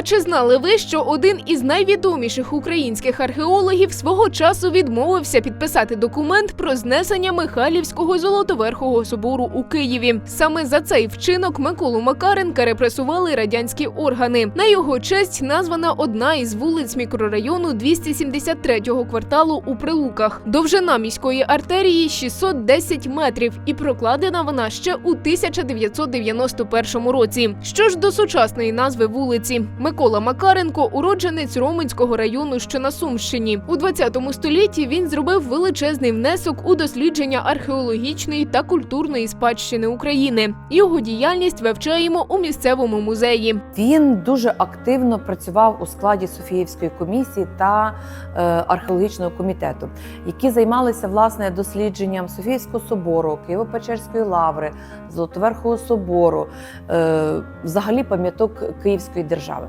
А чи знали ви, що один із найвідоміших українських археологів свого часу відмовився підписати документ про знесення Михайлівського золотоверхого собору у Києві? Саме за цей вчинок Миколу Макаренка репресували радянські органи. На його честь названа одна із вулиць мікрорайону 273-го кварталу у Прилуках. Довжина міської артерії 610 метрів, і прокладена вона ще у 1991 році. Що ж до сучасної назви вулиці, Микола Макаренко уродженець Роменського району, що на Сумщині. У 20 столітті він зробив величезний внесок у дослідження археологічної та культурної спадщини України. Його діяльність вивчаємо у місцевому музеї. Він дуже активно працював у складі Софіївської комісії та е, археологічного комітету, які займалися власне дослідженням Софіївського собору, Києво-Печерської лаври, Золотоверхого собору, е, взагалі пам'яток Київської держави.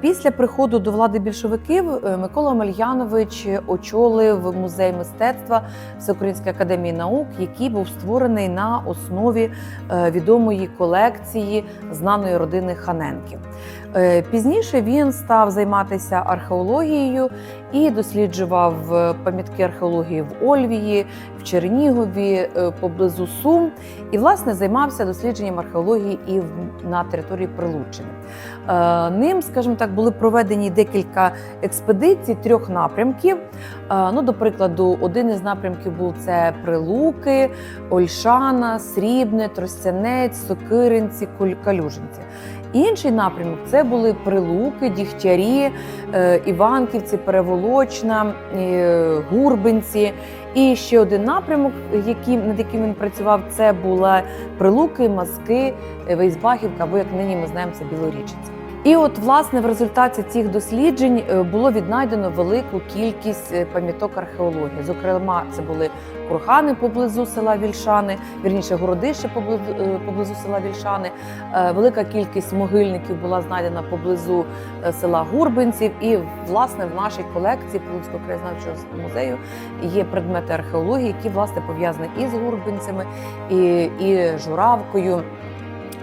Після приходу до влади більшовиків е, Микола Мальянович очолив музей мистецтва Всеукраїнської академії наук, який був створений на основі е, відомої колекції знаної родини Ханенків. Е, Пізніше він став займатися археологією і досліджував е, пам'ятки археології в Ольвії, в Чернігові, е, поблизу Сум, і власне займався дослідженням археології і на території Прилуччини. Е, Ним, скажімо так, були проведені декілька експедицій трьох напрямків. Е, Ну, до прикладу, один із напрямків був це Прилуки, Ольшана, Срібне, Тростянець, Сокиринці, Калюжинці. Інший напрямок це були Прилуки, Дігтярі, е, Іванківці, Переволочна, е, Гурбинці. І ще один напрямок, над яким він працював, це були Прилуки, Маски, Вейсбахівка, або як нині ми знаємо, це Білорічиця. І от, власне, в результаті цих досліджень е, було віднайдено велику кількість е, пам'яток археології. Зокрема, це були кургани поблизу села Вільшани, вірніше городище поблизу, е, поблизу села Вільшани. Велика кількість могильників була знайдена поблизу села Гурбинців. І, власне, в нашій колекції Прилуцького краєзнавчого музею є предмети археології, які власне пов'язані і з Гурбинцями, і, і Журавкою,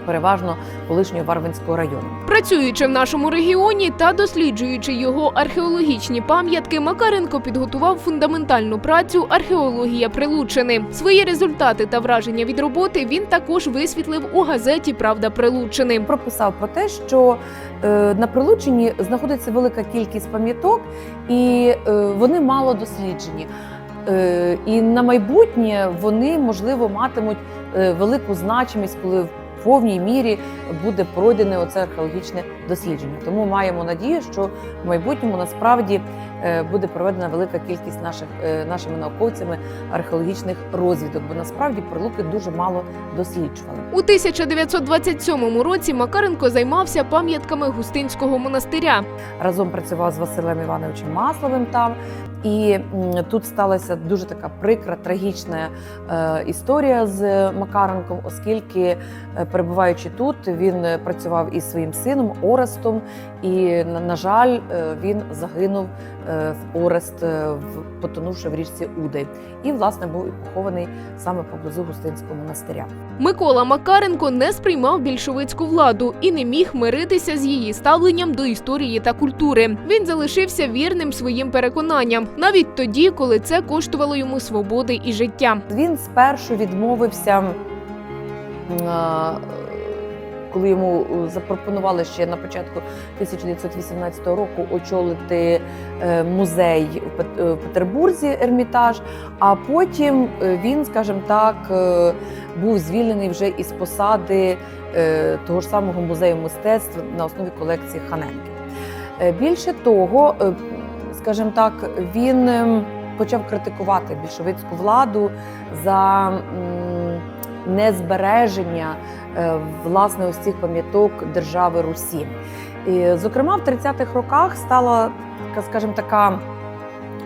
переважно колишнього Варвинського району. Працюючи в нашому регіоні та досліджуючи його археологічні пам'ятки, Макаренко підготував фундаментальну працю Археологія Прилуччини. Свої результати та враження від роботи він також висвітлив у газеті Правда Прилуччини. прописав про те, що е, на Прилуччині знаходиться велика кількість пам'яток, і е, вони мало досліджені. Е, і на майбутнє вони можливо матимуть велику значимість, коли повній мірі буде пройдене оце археологічне дослідження. Тому маємо надію, що в майбутньому насправді е, буде проведена велика кількість наших е, нашими науковцями археологічних розвідок, бо насправді прилуки дуже мало досліджували. У 1927 році Макаренко займався пам'ятками Густинського монастиря. разом працював з Василем Івановичем Масловим там. І тут сталася дуже така прикра, трагічна е, історія з Макаренком, оскільки, е, перебуваючи тут, він е, працював із своїм сином Орестом, і на, жаль, він загинув в Орест, потонувши в річці Удай, і власне був похований саме поблизу Густинського монастиря. Микола Макаренко не сприймав більшовицьку владу і не міг миритися з її ставленням до історії та культури. Він залишився вірним своїм переконанням, навіть тоді, коли це коштувало йому свободи і життя. Він спершу відмовився, коли йому е, запропонували ще на початку 1918 року очолити е, музей в е, Петербурзі Ермітаж. А потім він, скажімо так, був звільнений вже із посади того ж самого музею мистецтв на основі колекції Ханенки. Більше того, скажімо так, він ем, почав критикувати більшовицьку владу за незбереження е, власне ось цих пам'яток держави Русі. І, зокрема, в 30-х роках стала скажімо, така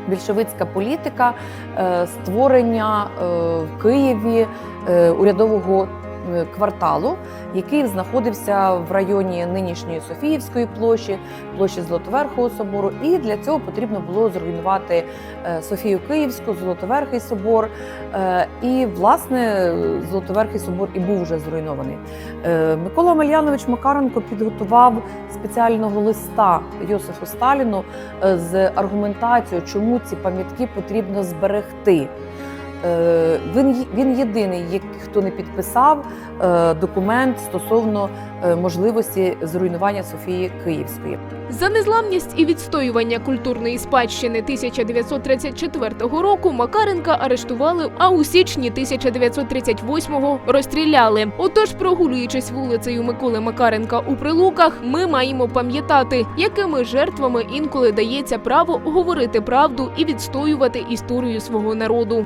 більшовицька політика е, створення е, в Києві урядового кварталу, який знаходився в районі нинішньої Софіївської площі, площі Золотоверхого собору. І для цього потрібно було зруйнувати е, Софію Київську, Золотоверхий собор. Е, І власне Золотоверхий собор і був вже зруйнований. Е, Микола Омельянович Макаренко підготував спеціального листа Йосифу Сталіну е, з аргументацією, чому ці пам'ятки потрібно зберегти. Е, Він, він єдиний, хто не підписав е, документ стосовно е, можливості зруйнування Софії Київської. За незламність і відстоювання культурної спадщини 1934 року Макаренка арештували, а у січні 1938-го розстріляли. Отож, прогулюючись вулицею Миколи Макаренка у Прилуках, ми маємо пам'ятати, якими жертвами інколи дається право говорити правду і відстоювати історію свого народу.